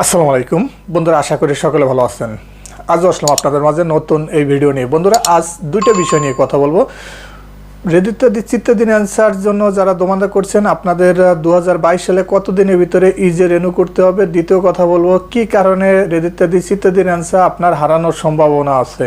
আসসালামু আলাইকুম। বন্ধুরা, আশা করি সকলে ভালো আছেন। আজও আসলাম আপনাদের মাঝে নতুন এই ভিডিও নিয়ে। বন্ধুরা, আজ দুইটা বিষয় নিয়ে কথা বলব। রেদিত্ব চিত্তদিন অ্যান্সার জন্য যারা দোমান্দা করছেন, আপনাদের দু হাজার বাইশ সালে কত দিনের ভিতরে ইজে রেনু করতে হবে? দ্বিতীয় কথা বলব, কি কারণে রেদিত্ব চিত্তদিন অ্যান্সার আপনার হারানোর সম্ভাবনা আছে?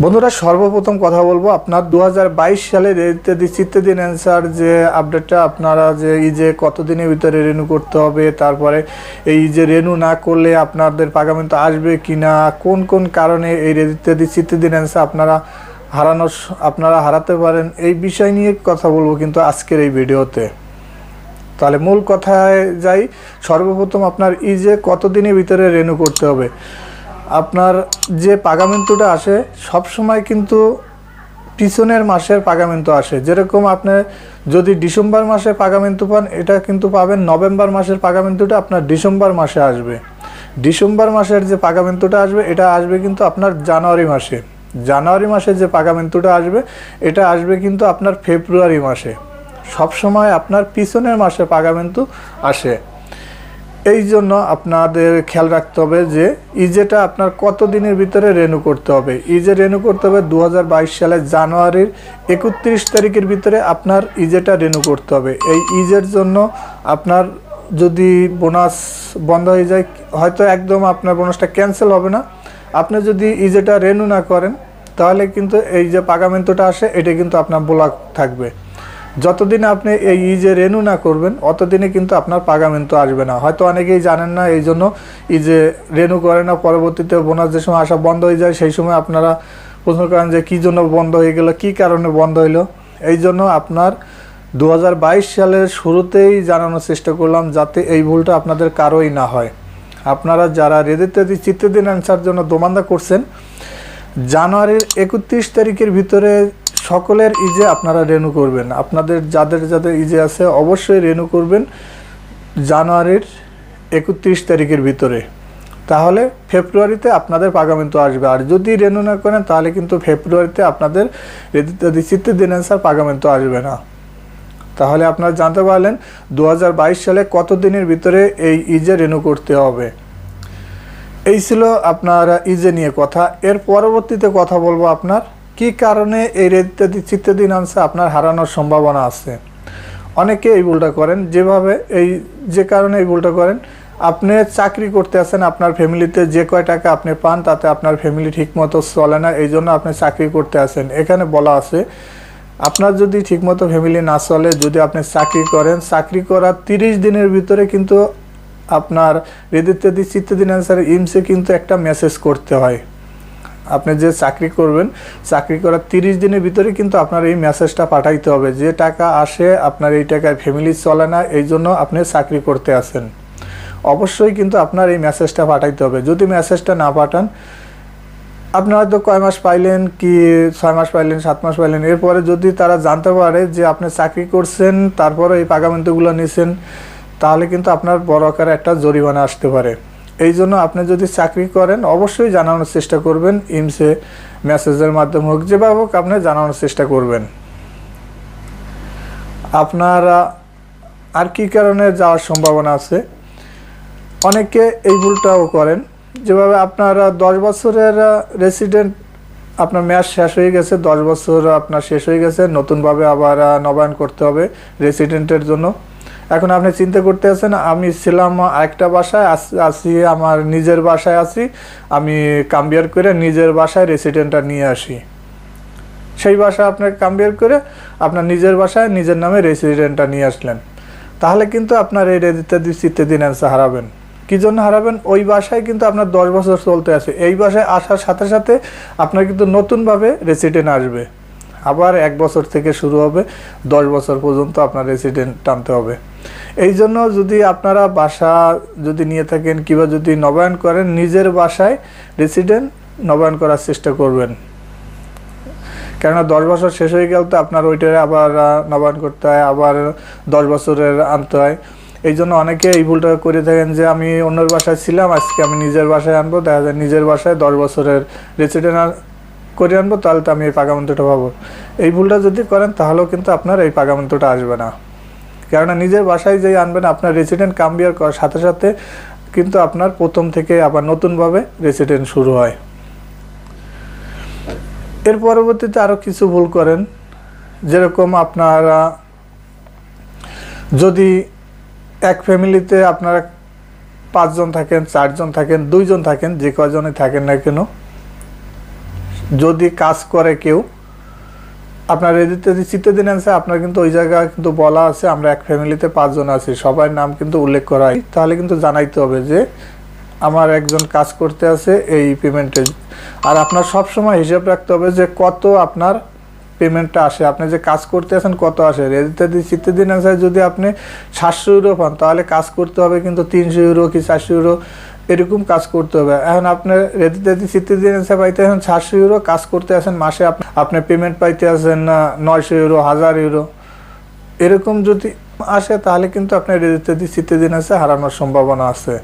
বন্ধুরা, সর্বপ্রথম কথা বলব, আপনার দু হাজার বাইশ সালে ইত্যাদি চিত্তাদিন অ্যান্সার যে আপডেটটা আপনারা যে, এই যে কতদিনের ভিতরে রেনু করতে হবে, তারপরে এই যে রেনু না করলে আপনাদের পাগামেন্ট আসবে কি না কোন কোন কারণে এই ইত্যাদি চিত্তাদিন অ্যান্সার আপনারা হারানোর স- আপনারা হারাতে পারেন, এই বিষয় নিয়ে কথা বলব কিন্তু আজকের এই ভিডিওতে। তাহলে মূল কথায় যাই, সর্বপ্রথম আপনার যে কতদিনের ভিতরে রেনু করতে হবে আপনার যে পাগামেন্টুটা আসে, সব সময় কিন্তু পিছনের মাসের পাগামেন্টু আসে। যেরকম আপনি যদি ডিসেম্বর মাসে পাগামেন্টু পান, এটা কিন্তু পাবেন নভেম্বর মাসের পাগামেন্টুটা আপনার ডিসেম্বর মাসে আসবে। ডিসেম্বর মাসের যে পাগামেন্টুটা আসবে, এটা আসবে কিন্তু আপনার জানুয়ারি মাসে। জানুয়ারি মাসে যে পাগামেন্টুটা আসবে, এটা আসবে কিন্তু আপনার ফেব্রুয়ারি মাসে। সব সময় আপনার পিছনের মাসে পাগামেন্টু আসে। এই জন্য আপনাদের খেয়াল রাখতে হবে যে ইজেটা আপনার কত দিনের ভিতরে রেনু করতে হবে। ইজে রেনু করতে হবে দু সালের জানুয়ারির একত্রিশ তারিখের ভিতরে আপনার ইজেটা রেনু করতে হবে। এই ইজের জন্য আপনার যদি বোনাস বন্ধ হয়ে যায়, হয়তো একদম আপনার বোনাসটা ক্যান্সেল হবে না। আপনি যদি ইজেটা রেনু না করেন, তাহলে কিন্তু এই যে পাগামেন্টটা আসে, এটা কিন্তু আপনার ব্লক থাকবে। যতদিন আপনি এই ই যে রেনু না করবেন অতদিনে কিন্তু আপনার পাগামেন্ট আসবে না। হয়তো অনেকেই জানেন না, এই জন্য ই যে রেনু করে না, পরবর্তীতে বোনাস যে সময় আসা বন্ধ হয়ে যায়, সেই সময় আপনারা প্রশ্ন করেন যে, কী জন্য বন্ধ হয়ে গেল, কী কারণে বন্ধ হইল? এই জন্য আপনার দু হাজার বাইশ সালের শুরুতেই জানানোর চেষ্টা করলাম, যাতে এই ভুলটা আপনাদের কারোই না হয়। আপনারা যারা রেদিতে চিত্তদিন অ্যান্সার জন্য দোমান্দা করছেন, জানুয়ারির একত্রিশ তারিখের ভিতরে সকলের ইজে আপনারা রেনু করবেন। আপনাদের যাদের যাদের ইজে আছে, অবশ্যই রেনু করবেন জানুয়ারির একত্রিশ তারিখের ভিতরে। তাহলে ফেব্রুয়ারিতে আপনাদের পাগামেন্ট আসবে। আর যদি রেনু না করেন, তাহলে কিন্তু ফেব্রুয়ারিতে আপনাদের রিচিত্তে দিন অ্যান্সার পাগামেন্ট আসবে না। তাহলে আপনারা জানতে পারলেন দু হাজার বাইশ সালে কত দিনের ভিতরে এই ইজে রেনু করতে হবে। এই ছিল আপনার ইজে নিয়ে কথা। এর পরবর্তীতে কথা বলব আপনার। কি কারণে এই চিত্তাদিন আনসে আপনার হারানোর সম্ভাবনা আছে। অনেকে এই ভুলটা করেন। যেভাবে এই, যে কারণে এই ভুলটা করেন, আপনি চাকরি করতে আছেন, আপনার ফ্যামিলিতে যে কয় টাকা আপনি পান, তাতে আপনার ফ্যামিলি ঠিকমতো চলে না, এই জন্য আপনি চাকরি করতে আছেন। এখানে বলা আছে, আপনার যদি ঠিকমতো ফ্যামিলি না চলে, যদি আপনি চাকরি করেন, চাকরি করার তিরিশ দিনের ভিতরে কিন্তু আপনার রেদিত্যাদি চিত্তদিন অ্যান্সার ইমসে কিন্তু একটা মেসেজ করতে হয়। আপনি যে চাকরি করবেন, চাকরি করার তিরিশ দিনের ভিতরে কিন্তু আপনার এই মেসেজটা পাঠাইতে হবে যে টাকা আসে, আপনার এই টাকায় ফ্যামিলি চলে না, এই জন্য আপনি চাকরি করতে আসেন অবশ্যই কিন্তু আপনার এই মেসেজটা পাঠাইতে হবে। যদি মেসেজটা না পাঠান, আপনি হয়তো কয় মাস পাইলেন কি, ছয় মাস পাইলেন, সাত মাস পাইলেন, এরপরে যদি তারা জানতে পারে যে আপনি চাকরি করছেন, তারপরে এই পাগামেন্টগুলো নিছেন, তাহলে কিন্তু আপনার বড় আকারে একটা জরিমানা আসতে পারে। এই জন্য আপনি যদি চাকরি করেন, অবশ্যই জানানোর চেষ্টা করবেন। ইমসে মেসেজের মাধ্যমে হোক, যেভাবে হোক আপনি জানানোর চেষ্টা করবেন। আপনারা আর কি কারণে যাওয়ার সম্ভাবনা আছে? অনেকে এই ভুলটাও করেন। যেভাবে আপনারা দশ বছরের রেসিডেন্ট আপনার ম্যাচ শেষ হয়ে গেছে, দশ বছর আপনার শেষ হয়ে গেছে, নতুনভাবে আবার নবায়ন করতে হবে রেসিডেন্টের জন্য। এখন আপনি চিন্তা করতে আছেন, আমি ছিলাম একটা বাসায় আস- আমার নিজের বাসায় আছি, আমি কাম্বিয়ার করে নিজের বাসায় রেসিডেন্টটা নিয়ে আসি। সেই বাসায় আপনার কাম্বিয়ার করে আপনার নিজের বাসায় নিজের নামে রেসিডেন্টটা নিয়ে আসলেন। তাহলে কিন্তু আপনার এই রেজিস্টার ইত্যাদি অ্যান্সার হারাবেন। কী জন্য হারাবেন? ওই বাসায় কিন্তু আপনার দশ বছর চলতে আছে। এই বাসায় আসার সাথে সাথে আপনার কিন্তু নতুনভাবে রেসিডেন্ট আসবে। আবার এক বছর থেকে শুরু হবে, দশ বছর পর্যন্ত আপনার রেসিডেন্ট টানতে হবে। এই জন্য যদি আপনারা বাসা যদি নিয়ে থাকেন কিংবা যদি নবায়ন করেন, নিজের বাসায় রেসিডেন্ট নবায়ন করার চেষ্টা করবেন। কেননা দশ বছর শেষ হয়ে গেল তো আপনার ওইটারে আবার নবায়ন করতে হয়, আবার দশ বছরের আনতে হয়। এই জন্য অনেকে এই ভুলটা করে থাকেন যে, আমি অন্যের বাসায় ছিলাম, আজকে আমি নিজের বাসায় আনব। দেখা যায় নিজের বাসায় দশ বছরের রেসিডেন্ট করে আনব, তাহলে তো আমি এই পাকামন্তটা পাবো। এই ভুলটা যদি করেন, তাহলেও কিন্তু আপনার এই পাকামন্তটা আসবে না। কেননা নিজের বাসায় যেই আনবেন, আপনার রেসিডেন্ট কাম্বিয়ার করার সাথে সাথে কিন্তু আপনার প্রথম থেকে আবার নতুনভাবে রেসিডেন্ট শুরু হয়। এর পরবর্তীতে আরও কিছু ভুল করেন। যেরকম আপনারা যদি এক ফ্যামিলিতে আপনারা পাঁচজন থাকেন, চারজন থাকেন, দুইজন থাকেন, যে কজনই থাকেন না কেন যদি কাজ করে কেউ, আপনার রেজিতে চিত্তে দিন আছে আপনার কিন্তু ওই জায়গায় কিন্তু বলা আছে, আমরা এক ফ্যামিলিতে পাঁচজন আছি, সবার নাম কিন্তু উল্লেখ করা হয়। তাহলে কিন্তু জানাইতে হবে যে আমার একজন কাজ করতে আছে এই পেমেন্টে আর আপনার সব সময় হিসাব রাখতে হবে যে কত আপনার পেমেন্টটা আসে। আপনি যে কাজ করতে আছেন, কত আসে? রেজিতে চিত্তে দিন আছে যদি আপনি সাতশো ইউরো পান, তাহলে কাজ করতে হবে কিন্তু তিনশো ইউরো কি চারশো ইউরো এরকম কাজ করতে হবে। এখন আপনি রেদিতে চিত্তে দিন পাইতে আছেন সাতশো ইউরো কাজ করতে আছেন মাসে। আপ- আপনি পেমেন্ট পাইতে আছেন নয়শো ইউরো হাজার ইউরো এরকম যদি আসে, তাহলে কিন্তু আপনার চিত্তে দিন আছে হারানোর সম্ভাবনা আছে।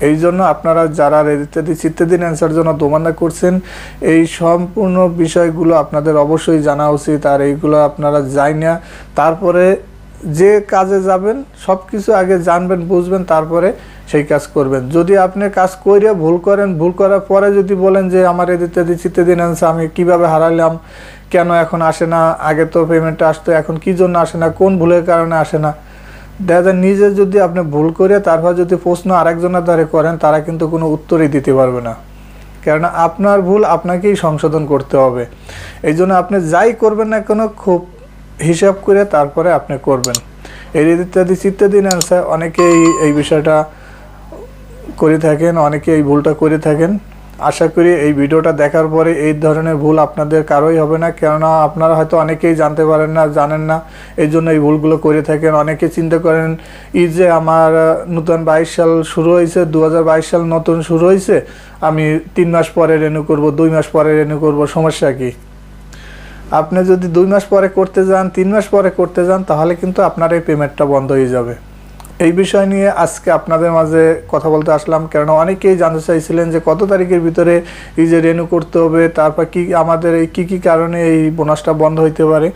এই জন্য আপনারা যারা রেজিস্ট্রি চিত্তাধীন অ্যান্সার জন্য দোমানা করছেন, এই সম্পূর্ণ বিষয়গুলো আপনাদের অবশ্যই জানা উচিত। আর এইগুলো আপনারা যাই না। তারপরে যে কাজে যাবেন সব কিছু আগে জানবেন, বুঝবেন, তারপরে সেই কাজ করবেন। যদি আপনি কাজ করে ভুল করেন, ভুল করার পরে যদি বলেন যে, আমার ইত্যাদি চিত্তাধীন অ্যান্সার আমি কীভাবে হারালাম, কেন এখন আসে না, আগে তো পেমেন্টটা আসতো, এখন কি জন্য আসে না, কোন ভুলের কারণে আসে না? দেখা যায় নিজে যদি আপনি ভুল করে তারপর যদি প্রশ্ন আরেকজনের দ্বারা করেন, তারা কিন্তু কোনো উত্তরই দিতে পারবে না। কেননা আপনার ভুল আপনাকেই সংশোধন করতে হবে। এই জন্য আপনি যাই করবেন না কেন, খুব হিসাব করে তারপরে আপনি করবেন। এই ইত্যাদি ইত্যাদি অ্যান্সার অনেকেই এই বিষয়টা করে থাকেন, অনেকে এই ভুলটা করে থাকেন। আশা করি এই ভিডিওটা দেখার পরে এই ধরনের ভুল আপনাদের কারোই হবে না, কেননা আপনারা হয়তো অনেকেই জানতে পারেন না, জানেন না, এই জন্য এই ভুলগুলো করে থাকেন। অনেকে চিন্তা করেন এই যে আমার নতুন বাইশ সাল শুরু হয়েছে দু হাজার বাইশ সাল নতুন শুরু হয়েছে, আমি তিন মাস পরে রেনু করব, দুই মাস পরে রেনু করব, সমস্যা কি? আপনি যদি দুই মাস পরে করতে যান, তিন মাস পরে করতে যান, তাহলে কিন্তু আপনার এই পেমেন্টটা বন্ধ হয়ে যাবে। এই বিষয় নিয়ে আজকে আপনাদের মাঝে কথা বলতে আসলাম। কেননা অনেকেই জানতে চাইছিলেন যে কত তারিখের ভিতরে এই যে রেনু করতে হবে, তারপর কি আমাদের এই কী কী কারণে এই বোনাসটা বন্ধ হইতে পারে।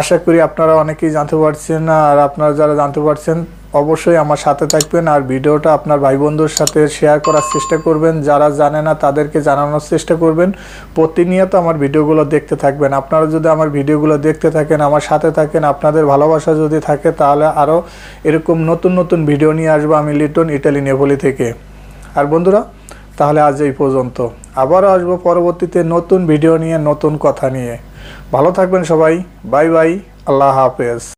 আশা করি আপনারা অনেকেই জানতে পারছেন আর আপনারা যারা জানতে পারছেন অবশ্যই আমার সাথে থাকবেন আর ভিডিওটা আপনার ভাই বন্ধুর সাথে শেয়ার করার চেষ্টা করবেন। যারা জানে না, তাদেরকে জানানোর চেষ্টা করবেন। প্রতিনিয়ত আমার ভিডিওগুলো দেখতে থাকবেন। আপনারা যদি আমার ভিডিওগুলো দেখতে থাকেন, আমার সাথে থাকেন, আপনাদের ভালোবাসা যদি থাকে, তাহলে আরও এরকম নতুন নতুন ভিডিও নিয়ে আসব আমি লিটন ইটালি নেপোলি থেকে। আর বন্ধুরা, তাহলে আজ এই পর্যন্ত। আবারও আসব পরবর্তীতে নতুন ভিডিও নিয়ে, নতুন কথা নিয়ে। ভালো থাকবেন সবাই। Bye bye. আল্লাহ হাফেজ।